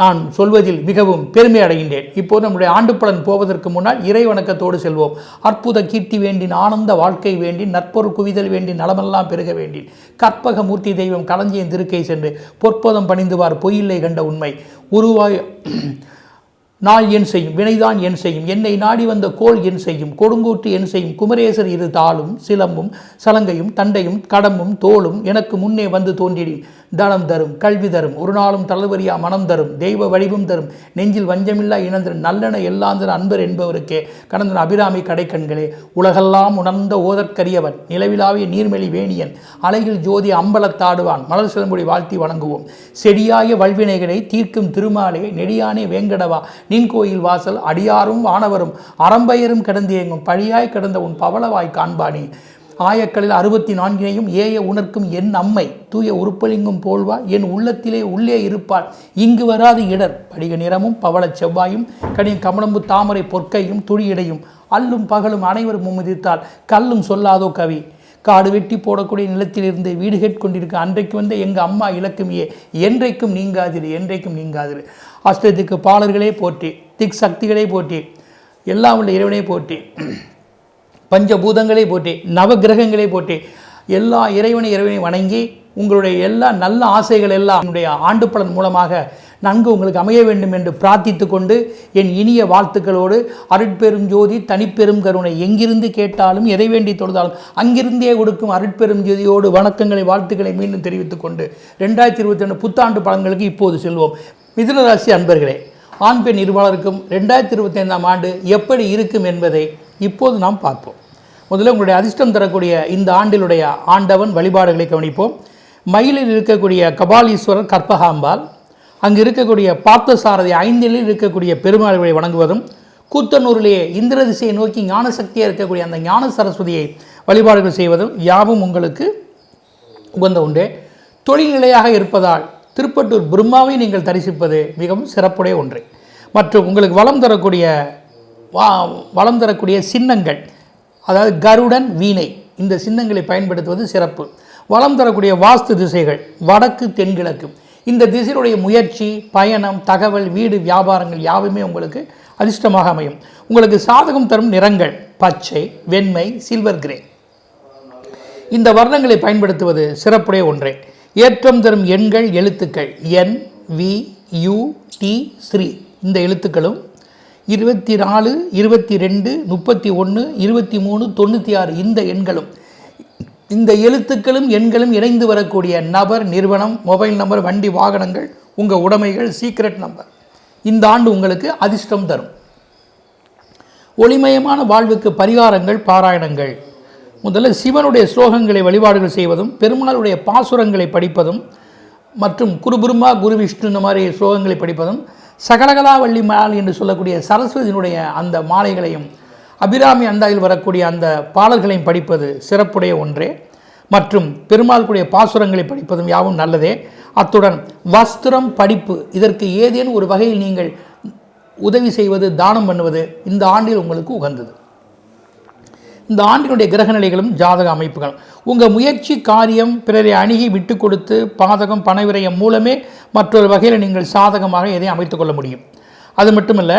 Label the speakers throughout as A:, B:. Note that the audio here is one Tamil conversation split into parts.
A: நான் சொல்வதில் மிகவும் பெருமை அடைகின்றேன். இப்போது நம்முடைய ஆண்டு பலன் போவதற்கு முன்னால் இறை வணக்கத்தோடு செல்வோம். அற்புத கீர்த்தி வேண்டின் ஆனந்த வாழ்க்கை வேண்டி நற்பொருள் குவிதல் வேண்டி நலமெல்லாம் பெருக வேண்டி கற்பக மூர்த்தி தெய்வம் களஞ்சியின் திருக்கை சென்று பொற்பதம் பணிந்துவார் பொய்யில்லை கண்ட உண்மை. உருவாய் நாள் என் செய்யும் வினைதான் என் செய்யும் என்னை நாடி வந்த கோள் என் செய்யும் கொடுங்கூற்று என் செய்யும் குமரேசர் இரு தாளும் சிலம்பும் சலங்கையும் தண்டையும் கடம்பும் தோளும் எனக்கு முன்னே வந்து தோன்றிடும் தனம் தரும் கல்வி தரும் ஒரு நாளும் தளர்வரியா மனம் தரும் தெய்வ வடிவும் தரும் நெஞ்சில் வஞ்சமில்லா இணந்தன் நல்லென எல்லாந்தர் அன்பர் என்பவருக்கே. கடந்தன் அபிராமி கடைக்கண்களே உலகெல்லாம் உணர்ந்த ஓதற்கரியவன் நிலவிலாவிய நீர்மெளி வேணியன் அலையில் ஜோதி அம்பலத்தாடுவான் மலர் சிலம்புடி வாழ்த்தி வணங்குவோம். செடியாய வல்வினைகளை தீர்க்கும் திருமாலே நெடியானே வேங்கடவா நின் கோயில் வாசல் அடியாரும் வானவரும் அறம்பெயரும் கிடந்தேங்கும் பழியாய் கிடந்த உன் பவளவாய் காண்பானே. ஆயக்களில் அறுபத்தி நான்கினையும் ஏய உணர்க்கும் என் அம்மை. தூய உருப்பலிங்கும் போல்வா என் உள்ளத்திலே உள்ளே இருப்பாள். இங்கு வராது இடர். படிக நிறமும் பவள செவ்வாயும் கடின் கமலம்பு தாமரை பொற்கையும் துளியிடையும் அல்லும் பகலும் அனைவரும் மும்மிதித்தால் கல்லும் சொல்லாதோ கவி. காடு வெட்டி போடக்கூடிய நிலத்திலிருந்து வீடு கேட்கொண்டிருக்க அன்றைக்கு வந்த எங்கள் அம்மா இலக்குமியே என்றைக்கும் நீங்காதிரு என்றைக்கும் நீங்காதிரு. அஷ்டத்துக்கு பாலர்களே போற்றி திக் சக்திகளே போற்றி எல்லாம் உள்ள இறைவனே போற்றி பஞ்சபூதங்களே போற்றி நவகிரகங்களே போற்றி எல்லா இறைவனை இறைவனை வணங்கி உங்களுடைய எல்லா நல்ல ஆசைகள் எல்லாம் என்னுடைய ஆண்டு பலன் மூலமாக நன்கு உங்களுக்கு அமைய வேண்டும் என்று பிரார்த்தித்து கொண்டு என் இனிய வாழ்த்துக்களோடு அருட்பெரும் ஜோதி தனிப்பெரும் கருணை எங்கிருந்து கேட்டாலும் எதை வேண்டி தொழுதாலும் அங்கிருந்தே கொடுக்கும் அருட்பெரும் ஜோதியோடு வணக்கங்களை வாழ்த்துக்களை மீண்டும் தெரிவித்துக் கொண்டு ரெண்டாயிரத்தி இருபத்தி ரெண்டு புத்தாண்டு பலன்களுக்கு இப்போது செல்வோம். மிதுனராசி அன்பர்களே ஆண் பெண் இருபாலருக்கும் ரெண்டாயிரத்தி இருபத்தி ஐந்தாம் ஆண்டு எப்படி இருக்கும் என்பதை இப்போது நாம் பார்ப்போம். முதல்ல உங்களுடைய அதிர்ஷ்டம் தரக்கூடிய இந்த ஆண்டிலுடைய ஆண்டவன் வழிபாடுகளை கவனிப்போம். மயிலில் இருக்கக்கூடிய கபாலீஸ்வரர் கற்பகாம்பாள். அங்கு இருக்கக்கூடிய பார்த்தசாரதி ஐந்திலில் இருக்கக்கூடிய பெருமாள்களை வணங்குவதும் கூத்தனூரிலேயே இந்திர திசையை நோக்கி ஞான சக்தியாக இருக்கக்கூடிய அந்த ஞான சரஸ்வதியை வழிபாடுகள் செய்வதும் யாவும் உங்களுக்கு உகந்த உண்டு. தொழில்நிலையாக இருப்பதால் திருப்பட்டூர் பிரம்மாவை நீங்கள் தரிசிப்பது மிகவும் சிறப்புடைய ஒன்று. மற்றும் உங்களுக்கு வளம் தரக்கூடிய வா வளம் தரக்கூடிய சின்னங்கள் அதாவது கருடன் வீணை இந்த சின்னங்களை பயன்படுத்துவது சிறப்பு. வளம் தரக்கூடிய வாஸ்து திசைகள் வடக்கு தென்கிழக்கு இந்த திசையினுடைய முயற்சி பயணம் தகவல் வீடு வியாபாரங்கள் யாவுமே உங்களுக்கு அதிர்ஷ்டமாக அமையும். உங்களுக்கு சாதகம் தரும் நிறங்கள் பச்சை வெண்மை சில்வர் கிரே இந்த வர்ணங்களை பயன்படுத்துவது சிறப்புடைய ஒன்றே. ஏற்றம் தரும் எண்கள் எழுத்துக்கள் N V U D Sri இந்த எழுத்துக்களும் இருபத்தி நாலு இருபத்தி ரெண்டு முப்பத்தி ஒன்று இருபத்தி மூணு தொண்ணூற்றி ஆறு இந்த எண்களும் இந்த எழுத்துக்களும் எண்களும் இணைந்து வரக்கூடிய நபர் நிறுவனம் மொபைல் நம்பர் வண்டி வாகனங்கள் உங்கள் உடைமைகள் சீக்ரெட் நம்பர். இந்த ஆண்டு உங்களுக்கு அதிர்ஷ்டம் தரும். ஒளிமயமான வாழ்வுக்கு பரிகாரங்கள் பாராயணங்கள். முதல்ல சிவனுடைய ஸ்லோகங்களை வழிபாடுகள் செய்வதும் பெருமாளுடைய பாசுரங்களை படிப்பதும் மற்றும் குருபுருமா குரு விஷ்ணு இந்த மாதிரி ஸ்லோகங்களை படிப்பதும் சகலகலாவள்ளி மாலை என்று சொல்லக்கூடிய சரஸ்வதியினுடைய அந்த மாலைகளையும் அபிராமி அந்தாயில் வரக்கூடிய அந்த பாடல்களையும் படிப்பது சிறப்புடைய ஒன்றே. மற்றும் பெருமாளுடைய பாசுரங்களை படிப்பதும் யாவும் நல்லதே. அத்துடன் வஸ்திரம் படிப்பு இதற்கு ஏதேனும் ஒரு வகையில் நீங்கள் உதவி செய்வது தானம் பண்ணுவது இந்த ஆண்டில் உங்களுக்கு உகந்தது. இந்த ஆண்டினுடைய கிரக நிலைகளும் ஜாதக அமைப்புகள். உங்கள் முயற்சி காரியம் பிறரை அணுகி விட்டு கொடுத்து பாதகம் பணவிரயம் மூலமே மற்றொரு வகையில் நீங்கள் சாதகமாக எதையும் அமைத்துக்கொள்ள முடியும்? அது மட்டுமல்ல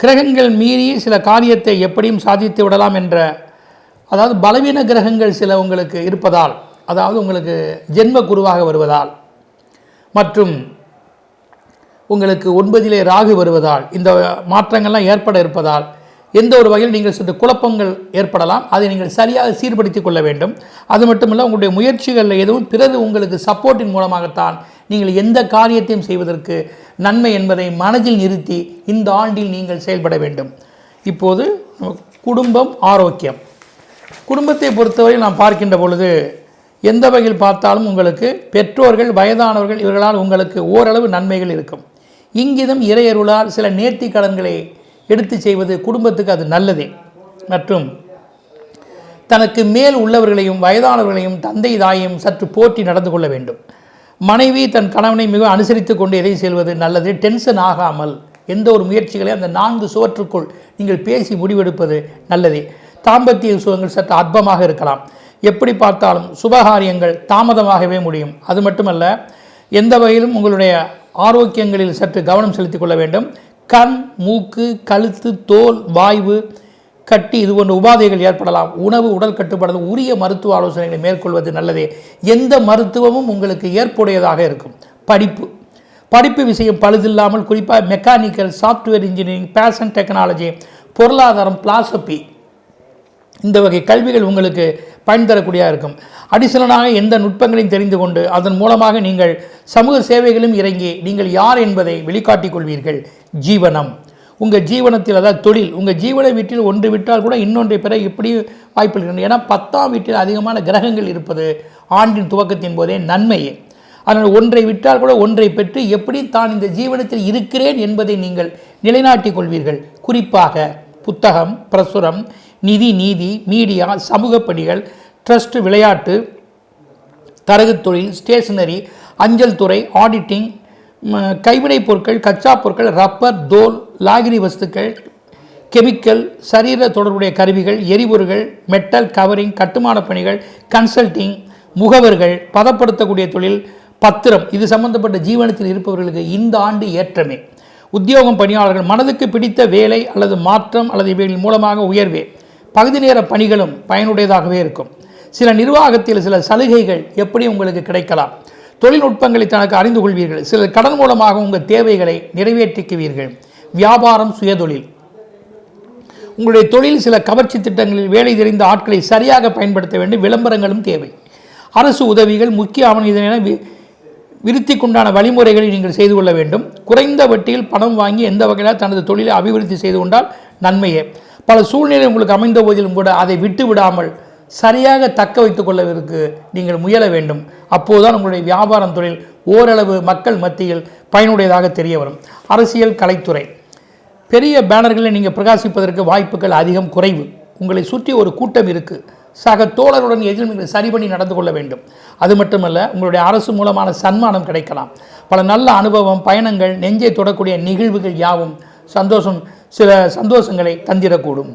A: கிரகங்கள் மீறி சில காரியத்தை எப்படியும் சாதித்து விடலாம் என்ற அதாவது பலவீன கிரகங்கள் சில உங்களுக்கு இருப்பதால் அதாவது உங்களுக்கு ஜென்ம குருவாக வருவதால் மற்றும் உங்களுக்கு ஒன்பதிலே ராகு வருவதால் இந்த மாற்றங்கள்லாம் ஏற்பட இருப்பதால் எந்த ஒரு வகையில் நீங்கள் சற்று குழப்பங்கள் ஏற்படலாம் அதை நீங்கள் சரியாக சீர்படுத்திக் கொள்ள வேண்டும். அது மட்டுமல்ல உங்களுடைய முயற்சிகளில் எதுவும் பிறகு உங்களுக்கு சப்போர்ட்டின் மூலமாகத்தான் நீங்கள் எந்த காரியத்தையும் செய்வதற்கு நன்மை என்பதை மனதில் நிறுத்தி இந்த ஆண்டில் நீங்கள் செயல்பட வேண்டும். இப்போது குடும்பம் ஆரோக்கியம். குடும்பத்தை பொறுத்தவரை நாம் பார்க்கின்ற பொழுது எந்த வகையில் பார்த்தாலும் உங்களுக்கு பெற்றோர்கள் வயதானவர்கள் இவர்களால் உங்களுக்கு ஓரளவு நன்மைகள் இருக்கும். இங்கிதம் இறையருளால் சில நேர்த்தி கடன்களை எடுத்து செய்வது குடும்பத்துக்கு அது நல்லதே. மற்றும் தனக்கு மேல் உள்ளவர்களையும் வயதானவர்களையும் தந்தை தாயையும் சற்று போற்றி நடந்து கொள்ள வேண்டும். மனைவி தன் கணவனை மிக அனுசரித்து கொண்டு எதையும் செல்வது நல்லது டென்ஷன் ஆகாமல் எந்த ஒரு முயற்சிகளை அந்த நான்கு சுவற்றுக்குள் நீங்கள் பேசி முடிவெடுப்பது நல்லது. தாம்பத்திய சுகங்கள் சற்று அற்பமாக இருக்கலாம். எப்படி பார்த்தாலும் சுபகாரியங்கள் தாமதமாகவே முடியும். அது மட்டுமல்ல எந்த வகையிலும் உங்களுடைய ஆரோக்கியங்களில் சற்று கவனம் செலுத்திக் கொள்ள வேண்டும். கண் மூக்கு கழுத்து தோல் வாய்வு கட்டி இது போன்ற உபாதைகள் ஏற்படலாம். உணவு உடல் கட்டுப்பாடு உரிய மருத்துவ ஆலோசனைகளை மேற்கொள்வது நல்லதே. எந்த மருத்துவமும் உங்களுக்கு ஏற்புடையதாக இருக்கும். படிப்பு. படிப்பு விஷயம் பழுதில்லாமல் குறிப்பாக mechanical software engineering fashion technology பொருளாதாரம் பிலாசபி இந்த வகை கல்விகள் உங்களுக்கு பயன் தரக்கூடியதாக இருக்கும். அடிசனலாக எந்த நுட்பங்களையும் தெரிந்து கொண்டு அதன் மூலமாக நீங்கள் சமூக சேவைகளும் இறங்கி நீங்கள் யார் என்பதை வெளிக்காட்டிக் கொள்வீர்கள். ஜீவனம். உங்கள் ஜீவனத்தில் அதாவது தொழில் உங்கள் ஜீவன வீட்டில் ஒன்று விட்டால் கூட இன்னொன்றை பெற எப்படி வாய்ப்பு இருக்கின்றன ஏன்னா பத்தாம் வீட்டில் அதிகமான கிரகங்கள் இருப்பது ஆண்டின் துவக்கத்தின் போதே நன்மையே. அதனால் ஒன்றை விட்டால் கூட ஒன்றை பெற்று எப்படி தான் இந்த ஜீவனத்தில் இருக்கிறேன் என்பதை நீங்கள் நிலைநாட்டிக் கொள்வீர்கள். குறிப்பாக புத்தகம் பிரசுரம் நிதி நீதி மீடியா சமூக பணிகள் ட்ரஸ்ட் விளையாட்டு தரகு தொழில் ஸ்டேஷனரி அஞ்சல் துறை ஆடிட்டிங் கைவினைப் பொருட்கள் கச்சா பொருட்கள் ரப்பர் தோல் லாகிரி வஸ்துக்கள் கெமிக்கல் சரீர தொடர்புடைய கருவிகள் எரிபொருள்கள் மெட்டல் கவரிங் கட்டுமான பணிகள் கன்சல்டிங் முகவர்கள் பதப்படுத்தக்கூடிய தொழில் பத்திரம். இது சம்பந்தப்பட்ட ஜீவனத்தில் இருப்பவர்களுக்கு இந்த ஆண்டு ஏற்றமே. உத்தியோகம் பணியாளர்கள் மனதுக்கு பிடித்த வேலை அல்லது மாற்றம் அல்லது இவைகளின் மூலமாக உயர்வே. பகுதி நேர பணிகளும் பயனுடையதாகவே இருக்கும். சில நிர்வாகத்தில் சில சலுகைகள் எப்படி உங்களுக்கு கிடைக்கலாம்? தொழில்நுட்பங்களை தனக்கு அறிந்து கொள்வீர்கள். சிலர் கடன் மூலமாக உங்கள் தேவைகளை நிறைவேற்றிக்குவீர்கள். வியாபாரம் சுயதொழில். உங்களுடைய தொழில் சில கவர்ச்சி திட்டங்களில் வேலை தெரிந்த ஆட்களை சரியாக பயன்படுத்த வேண்டும் விளம்பரங்களும் தேவை. அரசு உதவிகள் முக்கிய ஆவணம் வி விருத்திக்குண்டான வழிமுறைகளை நீங்கள் செய்து கொள்ள வேண்டும். குறைந்த வட்டியில் பணம் வாங்கி எந்த வகையில் தனது தொழிலை அபிவிருத்தி செய்து கொண்டால் நன்மையே. பல சூழ்நிலை உங்களுக்கு அமைந்த போதிலும் கூட அதை விட்டு விடாமல் சரியாக தக்க வைத்துக் கொள்ளவிற்கு நீங்கள் முயல வேண்டும். அப்போதுதான் உங்களுடைய வியாபாரம் தொழில் ஓரளவு மக்கள் மத்தியில் பயனுடையதாக தெரிய வரும். அரசியல் கலைத்துறை. பெரிய பேனர்களை நீங்கள் பிரகாசிப்பதற்கு வாய்ப்புகள் அதிகம் குறைவு. உங்களை சுற்றி ஒரு கூட்டம் இருக்குது சக தோழருடன் எதிரும் நீங்கள் சரி பண்ணி நடந்து கொள்ள வேண்டும். அது மட்டுமல்ல உங்களுடைய அரசு மூலமான சன்மானம் கிடைக்கலாம். பல நல்ல அனுபவம் பயணங்கள் நெஞ்சை தொடக்கூடிய நிகழ்வுகள் யாவும் சந்தோஷம் சில சந்தோஷங்களை தந்திரக்கூடும்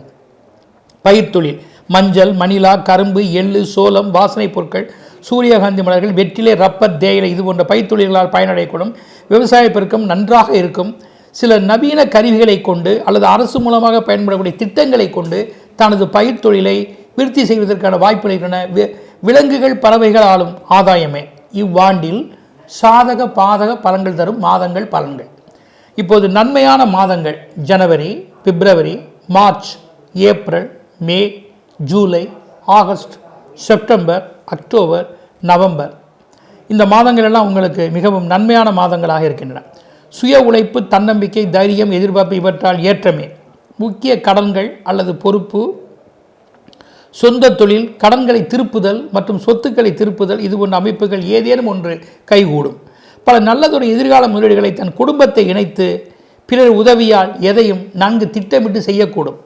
A: பயிர்த்தொழில் மஞ்சள் மணிலா கரும்பு எள்ளு சோளம் வாசனைப் பொருட்கள் சூரியகாந்தி மலர்கள் வெற்றிலை ரப்பர் தேயிலை இது போன்ற பயிர்த்தொழில்களால் பயனடையக்கூடும். விவசாய பெருக்கம் நன்றாக இருக்கும். சில நவீன கருவிகளை கொண்டு அல்லது அரசு மூலமாக பயன்படக்கூடிய திட்டங்களை கொண்டு தனது பயிர் தொழிலை விருத்தி செய்வதற்கான வாய்ப்புகள் இருக்கின்றன வி- விலங்குகள் பறவைகளாலும் ஆதாயமே. இவ்வாண்டில் சாதக பாதக பலன்கள் தரும் மாதங்கள் பலன்கள். இப்போது நன்மையான மாதங்கள் ஜனவரி பிப்ரவரி மார்ச் ஏப்ரல் மே ஜூலை ஆகஸ்ட் செப்டம்பர் அக்டோபர் நவம்பர். இந்த மாதங்கள் எல்லாம் உங்களுக்கு மிகவும் நன்மையான மாதங்களாக இருக்கின்றன. சுய உழைப்பு தன்னம்பிக்கை தைரியம் எதிர்பார்ப்பு இவற்றால் ஏற்றமே. முக்கிய கடன்கள் அல்லது பொறுப்பு சொந்த தொழில் கடன்களை திருப்புதல் மற்றும் சொத்துக்களை திருப்புதல் இது போன்ற அமைப்புகள் ஏதேனும் ஒன்று கைகூடும். பல நல்லதொரு எதிர்கால முதலீடுகளை தன் குடும்பத்தை இணைத்து பிறர் உதவியால் எதையும் நன்கு திட்டமிட்டு செய்யக்கூடும்.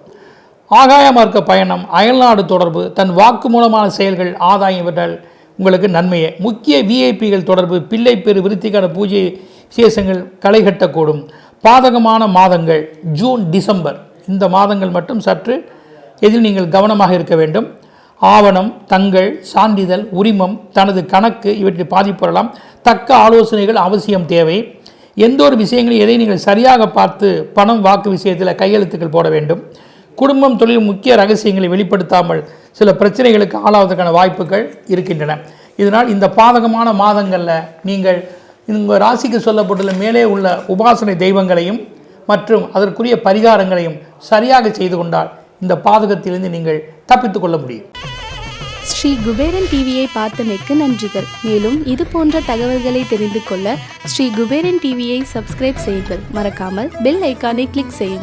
A: ஆகாய மார்க்க பயணம் அயல்நாடு தொடர்பு தன் வாக்கு மூலமான செயல்கள் ஆதாயம் இவற்றால் உங்களுக்கு நன்மையே. முக்கிய விஐபிகள் தொடர்பு பிள்ளை பெரு விருத்திக்கான பூஜை விசேஷங்கள் களை கட்டக்கூடும் பாதகமான மாதங்கள் ஜூன் டிசம்பர். இந்த மாதங்கள் மட்டும் சற்று இதில் நீங்கள் கவனமாக இருக்க வேண்டும். ஆவணம் தங்கள் சான்றிதழ் உரிமம் தனது கணக்கு இவற்றை பாதிப்புறலாம். தக்க ஆலோசனைகள் அவசியம் தேவை. எந்த ஒரு விஷயங்களையும் எதை நீங்கள் சரியாக பார்த்து பணம் வாக்கு விஷயத்தில் கையெழுத்துக்கள் போட வேண்டும். குடும்பம் தொழில் முக்கிய ரகசியங்களை வெளிப்படுத்தாமல் சில பிரச்சனைகளுக்கு ஆளாவதற்கான வாய்ப்புகள் இருக்கின்றன. இதனால் இந்த பாதகமான மாதங்களில் நீங்கள் உங்கள் ராசிக்கு சொல்லப்பட்டுள்ள மேலே உள்ள உபாசனை தெய்வங்களையும் மற்றும் அதற்குரிய பரிகாரங்களையும் சரியாக செய்து கொண்டால் இந்த பாதகத்திலிருந்து நீங்கள் தப்பித்துக் கொள்ள முடியும்.
B: ஸ்ரீ குபேரன் டிவியை பார்த்தமைக்கு நன்றிகள். மேலும் இது போன்ற தகவல்களை தெரிந்து கொள்ள ஸ்ரீ குபேரன் டிவியை சப்ஸ்கிரைப் செய்யுங்கள். மறக்காமல் பெல் ஐக்கானை கிளிக் செய்யுங்கள்.